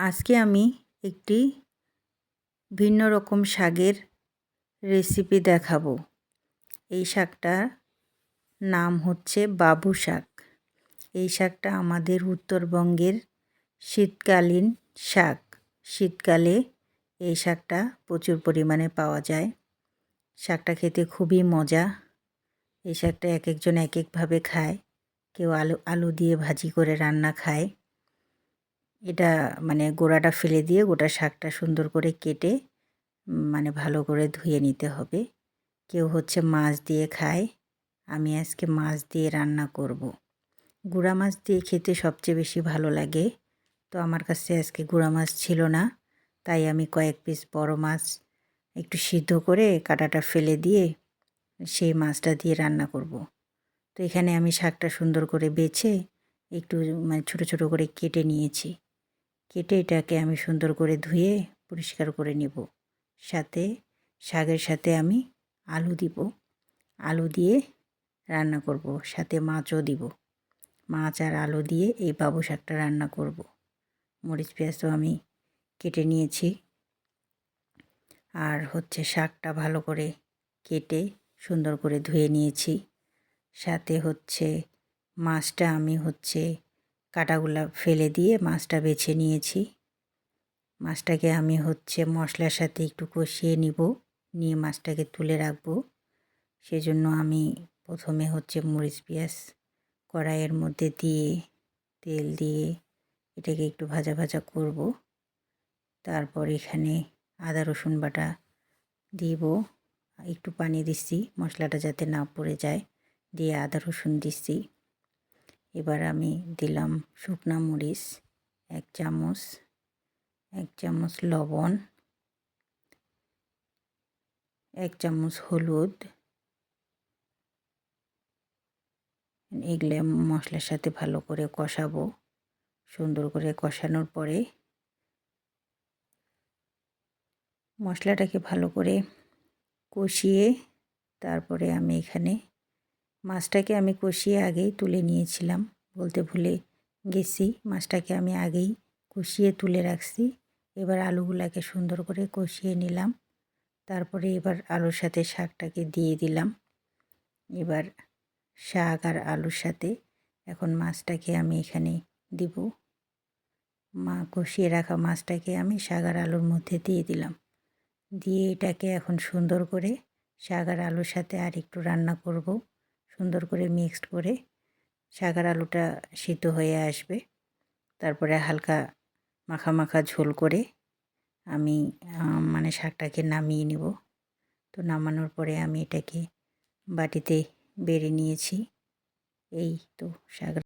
আজকে আমি একটি ভিন্ন রকম শাকের রেসিপি দেখাবো। এই শাকটার নাম হচ্ছে বাবু শাক। এই শাকটা আমাদের উত্তরবঙ্গের শীতকালীন শাক। শীতকালে এই শাকটা প্রচুর পরিমাণে পাওয়া যায়। শাকটা খেতে খুবই মজা। এই শাকটা এক একজন এক একভাবে খায়। কেউ আলু আলু দিয়ে ভাজি করে রান্না খায়। এটা মানে গোড়াটা ফেলে দিয়ে গোটা শাকটা সুন্দর করে কেটে মানে ভালো করে ধুয়ে নিতে হবে কেউ হচ্ছে মাছ দিয়ে খায়, আমি আজকে মাছ দিয়ে রান্না করব। গুঁড়া মাছ দিয়ে খেতে সবচেয়ে বেশি ভালো লাগে তো আমার কাছে আজকে গুঁড়া মাছ ছিল না, তাই আমি কয়েক পিস বড় মাছ একটু সিদ্ধ করে কাটাটা ফেলে দিয়ে সেই মাছটা দিয়ে রান্না করব। তো এখানে আমি শাকটা সুন্দর করে বেছে একটু মানে ছোটো ছোটো করে কেটে নিয়েছি কেটে এটাকে আমি সুন্দর করে ধুয়ে পরিষ্কার করে নেব। সাথে শাকের সাথে আমি আলু দিব। আলু দিয়ে রান্না করব। সাথে মাছও দিব। মাছ আর আলু দিয়ে এই বাবু শাকটা রান্না করব। মরিচ, পেঁয়াজও আমি কেটে নিয়েছি। আর হচ্ছে শাকটা ভালো করে কেটে সুন্দর করে ধুয়ে নিয়েছি। সাথে হচ্ছে মাছটা আমি হচ্ছে কাটাগুলা ফেলে দিয়ে মাছটা বেছে নিয়েছি। মাছটাকে আমি হচ্ছে মশলার সাথে একটু কষিয়ে নিব, নিয়ে মাছটাকে তুলে রাখব। সেজন্য আমি প্রথমে হচ্ছে মরিচ পেঁয়াজ কড়াইয়ের মধ্যে দিয়ে তেল দিয়ে এটাকে একটু ভাজা ভাজা করব। তারপর এখানে আদা, রসুন বাটা দিব। একটু পানি দিচ্ছি, মশলাটা যাতে না পড়ে যায়, দিয়ে আদা, রসুন দিচ্ছি। এবার আমি দিলাম শুকনা মরিচ, এক চামচ এক চামচ লবণ, এক চামচ হলুদ, এগুলো মশলার সাথে ভালো করে কষাবো। সুন্দর করে কষানোর পরে মশলাটাকে ভালো করে কষিয়ে তারপরে আমি এখানে মাছটাকে আমি কষিয়ে আগেই তুলে নিয়েছিলাম। বলতে ভুলে গেছি, মাছটাকে আমি আগেই কষিয়ে তুলে রাখছি। এবার আলুগুলাকে সুন্দর করে কষিয়ে নিলাম। তারপরে এবার আলুর সাথে শাকটাকে দিয়ে দিলাম। এবার শাক আর আলুর সাথে এখন মাছটাকে আমি এখানে দিব। মা, কষিয়ে রাখা মাছটাকে আমি শাক আর আলুর মধ্যে দিয়ে দিলাম। দিয়ে এটাকে এখন সুন্দর করে শাক আর আলুর সাথে আর একটু রান্না করব। সুন্দর করে মিক্সড করে শাকার আলুটা সিদ্ধ হয়ে আসবে। তারপরে হালকা মাখা মাখা ঝোল করে আমি মানে শাকটাকে নামিয়ে নেব। তো নামানোর পরে আমি এটাকে বাটিতে বেড়ে নিয়েছি। এই তো শাক